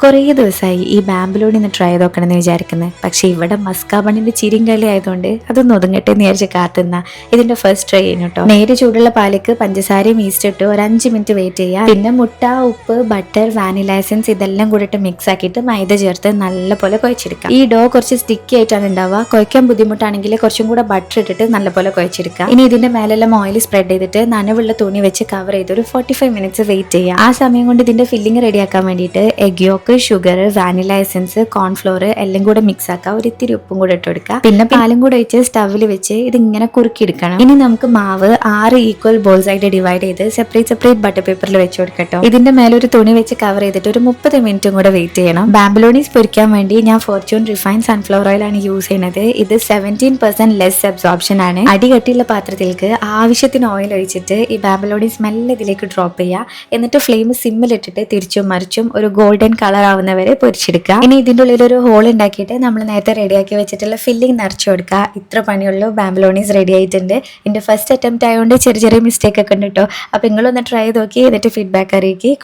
കുറേ ദിവസമായി ഈ ബാമ്പിലൂടെ ഒന്ന് ട്രൈ ചെയ്ത് നോക്കണമെന്ന് വിചാരിക്കുന്നത് പക്ഷേ ഇവിടെ മസ്കാബണിന്റെ ചിരിയും കളി ആയതുകൊണ്ട് അതൊന്നും ഒതുങ്ങട്ടെ എന്ന് വിചാരിച്ച് കാത്തുന്ന ഇതിന്റെ ഫസ്റ്റ് ട്രൈ ചെയ്യുന്നു കേട്ടോ. നേരെ ചൂടുള്ള പാലക്ക് പഞ്ചസാരയും ഈസ്റ്റ് ഇട്ട് ഒരു അഞ്ച് മിനിറ്റ് വെയിറ്റ് ചെയ്യുക പിന്നെ മുട്ട ഉപ്പ് ബട്ടർ വാനില എസൻസ് ഇതെല്ലാം കൂടിയിട്ട് മിക്സ് ആക്കിയിട്ട് മൈദ ചേർത്ത് നല്ലപോലെ കുഴച്ചെടുക്കുക ഈ ഡോ കുറച്ച് സ്റ്റിക്കി ആയിട്ടാണ് ഉണ്ടാവുക കുഴക്കാൻ ബുദ്ധിമുട്ടാണെങ്കിൽ കുറച്ചും കൂടെ ബട്ടർ ഇട്ടിട്ട് നല്ലപോലെ കുഴച്ചെടുക്കുക. ഇനി ഇതിന്റെ മേലെല്ലാം ഓയിൽ സ്പ്രെഡ് ചെയ്തിട്ട് നനവുള്ള തുണി വെച്ച് കവർ ചെയ്ത് ഒരു ഫോർട്ടി ഫൈവ് മിനിറ്റ്സ് വെയിറ്റ് ചെയ്യുക ആ സമയം കൊണ്ട് ഇതിന്റെ ഫില്ലിംഗ് റെഡിയാക്കാൻ വേണ്ടിയിട്ട് egg yolk sugar vanilla essence cornflour എല്ലാം കൂടെ മിക്സ് ആക്കുക ഒരു ഇത്തിരി ഉപ്പും കൂടെ ഇട്ട് കൊടുക്കുക പിന്നെ പാലും കൂടെ ഒഴിച്ച് സ്റ്റവിൽ വെച്ച് ഇത് ഇങ്ങനെ കുറുക്കി എടുക്കണം ഇനി നമുക്ക് മാവ് ആറ് ഈക്വൽ ബോൾസ് ആയിട്ട് ഡിവൈഡ് ചെയ്ത് സെപ്പറേറ്റ് സെപ്പറേറ്റ് ബട്ടർ പേപ്പറിൽ വെച്ച് കൊടുക്കട്ടോ ഇതിന്റെ മേലെ ഒരു തുണി വെച്ച് കവർ ചെയ്തിട്ട് ഒരു മുപ്പത് മിനിറ്റും കൂടെ വെയിറ്റ് ചെയ്യണം. ബാംബലോണീസ് പൊരിക്കാൻ വേണ്ടി ഞാൻ ഫോർച്യൂൺ റിഫൈൻ സൺഫ്ലവർ ഓയിൽ ആണ് യൂസ് ചെയ്യുന്നത്. ഇത് സെവന്റീൻ പെർസെന്റ് ലെസ് അബ്സോർപ്ഷൻ ആണ്. അടികട്ടിയുള്ള പാത്രത്തിലേക്ക് ആവശ്യത്തിന് ഓയിൽ ഒഴിച്ചിട്ട് ഈ ബാംബലോണീസ് മെല്ലെ ഇതിലേക്ക് ഡ്രോപ്പ് ചെയ്യുക. എന്നിട്ട് ഫ്ലെയിം സിമ്മിലിട്ടിട്ട് തിരിച്ചും മറിച്ചും ഒരു ഗോൾഡൻ ആവുന്നവരെ പൊരിച്ചെടുക്കുക. ഇനി ഇതിന്റെ ഉള്ളിൽ ഒരു ഹോൾ ഉണ്ടാക്കിയിട്ട് നമ്മൾ നേരത്തെ റെഡിയാക്കി വെച്ചിട്ടുള്ള ഫില്ലിംഗ് നിറച്ചു കൊടുക്കുക. ഇത്ര പണിയുള്ളൂ. ബാംബലോണീസ് റെഡി ആയിട്ടുണ്ട്. എന്റെ ഫസ്റ്റ് അറ്റംപ്റ്റ് ആയതുകൊണ്ട് ചെറിയ ചെറിയ മിസ്റ്റേക്ക് ഒക്കെ ഉണ്ട് കേട്ടോ അപ്പോൾ നിങ്ങളൊന്ന് ട്രൈ ചെയ്ത് നോക്കി എന്നിട്ട് ഫീഡ്ബാക്ക് അറിയിക്കുക